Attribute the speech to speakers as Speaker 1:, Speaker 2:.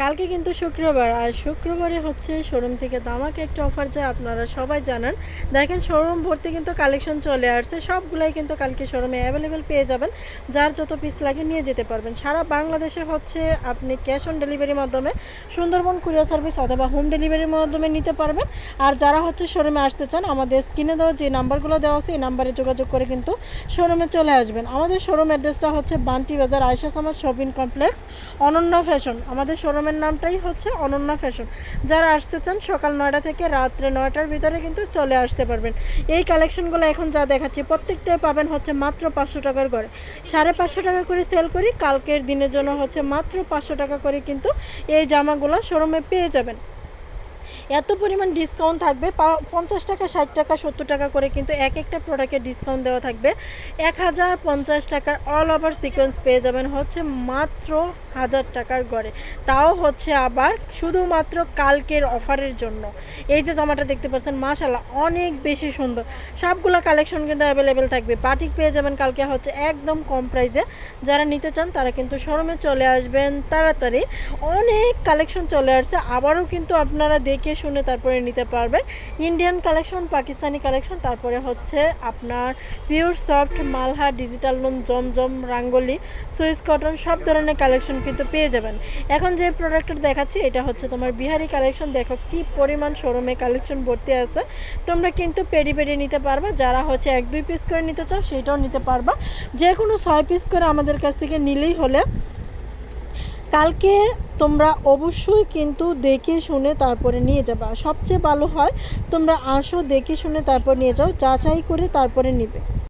Speaker 1: কালকে কিন্তু শুক্রবার, আর শুক্রবারে হচ্ছে শোরুম থেকে। দামাকে একটা অফার যায় আপনারা সবাই জানেন। দেখেন শোরুম ভর্তি কিন্তু কালেকশন চলে আসছে। সবগুলাই কিন্তু কালকে শোরুমে অ্যাভেলেবেল পেয়ে যাবেন। যার যত পিস লাগে নিয়ে যেতে পারবেন। সারা বাংলাদেশে হচ্ছে আপনি ক্যাশ অন ডেলিভারির মাধ্যমে সুন্দরবন কুরিয়ার সার্ভিস অথবা হোম ডেলিভারির মাধ্যমে নিতে পারবেন। আর যারা হচ্ছে শোরুমে আসতে চান, আমাদের স্ক্রিনে দেওয়া যে নাম্বারগুলো দেওয়া আছে, এই নাম্বারে যোগাযোগ করে কিন্তু শোরুমে চলে আসবেন। আমাদের শোরুম অ্যাড্রেসটা হচ্ছে বান্টি বাজার আয়সা সামার শপিং কমপ্লেক্স, অনন্য ফ্যাশন। আমাদের শোরুমের নামটাই হচ্ছে অনন্যা ফ্যাশন। যারা আসতে চান সকাল নয়টা থেকে রাত্রে নয়টার ভিতরে কিন্তু চলে আসতে পারবেন। এই কালেকশনগুলো এখন যা দেখাচ্ছি, প্রত্যেকটাই পাবেন হচ্ছে মাত্র পাঁচশো টাকার করে সাড়ে পাঁচশো টাকা করে সেল করি, কালকের দিনের জন্য হচ্ছে মাত্র পাঁচশো টাকা করে কিন্তু এই জামাগুলো শোরুমে পেয়ে যাবেন। এত পরিমাণ ডিসকাউন্ট থাকবে পঞ্চাশ টাকা, ষাট টাকা, সত্তর টাকা করে কিন্তু এক একটা প্রোডাক্টের ডিসকাউন্ট দেওয়া থাকবে। এক হাজার পঞ্চাশ টাকার অল ওভার সিকোয়েন্স পেয়ে যাবেন হচ্ছে মাত্র হাজার টাকার গড়ে। তাও হচ্ছে আবার শুধুমাত্র কালকের অফারের জন্য। এই যে জামাটা দেখতে পাচ্ছেন মাশাল্লাহ অনেক বেশি সুন্দর। সবগুলো কালেকশন কিন্তু অ্যাভেলেবেল থাকবে। বাটিক পেয়ে যাবেন কালকে হচ্ছে একদম কম প্রাইসে যারা নিতে চান, তারা কিন্তু শোরুমে চলে আসবেন তাড়াতাড়ি। অনেক কালেকশন চলে আসছে। আবারও কিন্তু আপনারা দেখে শুনে তারপরে নিতে পারবেন। ইন্ডিয়ান কালেকশন পাকিস্তানি কালেকশন তারপরে হচ্ছে আপনার পিওর সফট মালহা ডিজিটাল লোন জমজম, রাঙ্গলি, সুইস কটন, সব ধরনের কালেকশন কিন্তু পেয়ে যাবেন। এখন যে প্রোডাক্টটা দেখাচ্ছি, এটা হচ্ছে তোমার বিহারি কালেকশন দেখো কি পরিমাণ শোরুমে কালেকশন ভর্তি আছে। তোমরা কিন্তু পেরি পেরি নিতে পারবা। যারা হচ্ছে এক, দুই পিস করে নিতে চাও, সেটাও নিতে পারবা। যে কোনো ছয় পিস করে আমাদের কাছ থেকে নিলেই হলে, কালকে তোমরা অবশ্যই কিন্তু দেখে শুনে তারপরে নিয়ে যাবা। সবচেয়ে ভালো হয় তোমরা আসো, দেখে শুনে তারপর নিয়ে যাও, যাচাই করে তারপরে নিবে।